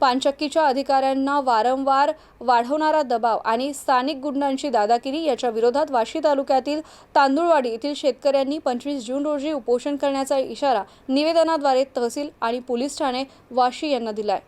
पानचक्कीच्या अधिकाऱ्यांना वारंवार वाढवणारा दबाव आणि स्थानिक गुंडांची दादागिरी याच्या विरोधात वाशी तालुक्यातील तांदुळवाडी येथील शेतकऱ्यांनी पंचवीस जून रोजी उपोषण करण्याचा इशारा निवेदनाद्वारे तहसील आणि पोलीस ठाणे वाशी यांना दिलाय.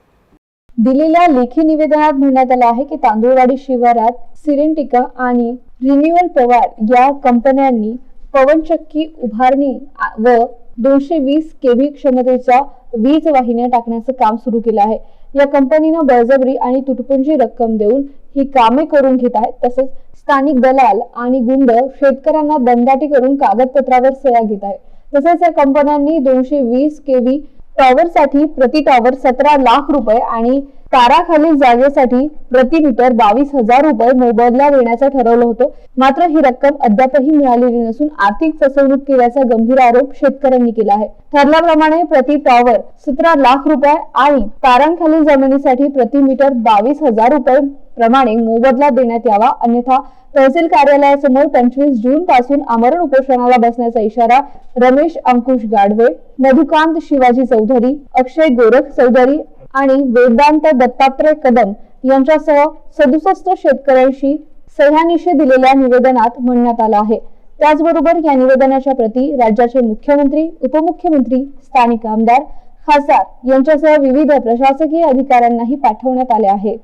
दिलेल्या लेखी निवेदनात म्हणण्यात आलं आहे की तांदूळवाडी शिवारात सिरेंटिका आणि रिन्युअल पवार या कंपन्यांनी पवनचक्की उभारणी व दोनशे वीस केव्ही क्षमतेच्या वीज वाहिन्या टाकण्याचं काम सुरू केलं आहे. या कंपनीनं बळजबरी आणि तुटपुंजी रक्कम देऊन ही कामे करून घेत आहेत. तसेच स्थानिक दलाल आणि गुंड शेतकऱ्यांना दंडाटी करून कागदपत्रावर सह्या घेत आहेत. तसेच या कंपन्यांनी दोनशे वीस केव्ही टॉवरसाठी प्रति टॉवर सतरा लाख रुपये आणि ताराखालील जागेसाठी प्रति मीटर बावीस हजार रुपये मोबदला देण्याचं ठरवलं होतं. मात्र ही रक्कम अद्यापही मिळालेली नसून आर्थिक फसवणूक केल्याचा गंभीर आरोप शेतकऱ्यांनी केला आहे. ठरल्याप्रमाणे प्रति टॉवर सतरा लाख रुपये आणि तारांखालील जमिनीसाठी प्रति मीटर बावीस हजार रुपये प्रमाणे मोबदला देण्यात यावा. अन्यथा तहसील कार्यालयासमोर पंचवीस जून पासून आमरण उपोषणाला बसण्याचा इशारा रमेश अंकुश गाढवे मधुकांत शिवाजी चौधरी अक्षय गोरख चौधरी आणि वेदांत दत्तात्रय कदम यांच्यासह सदुसष्ट शेतकऱ्यांशी सह्यानिशी दिलेल्या निवेदनात म्हणण्यात आलं आहे. त्याचबरोबर या निवेदनाच्या प्रती राज्याचे मुख्यमंत्री उपमुख्यमंत्री स्थानिक आमदार खासदार यांच्यासह विविध प्रशासकीय अधिकाऱ्यांनाही पाठवण्यात आले आहे.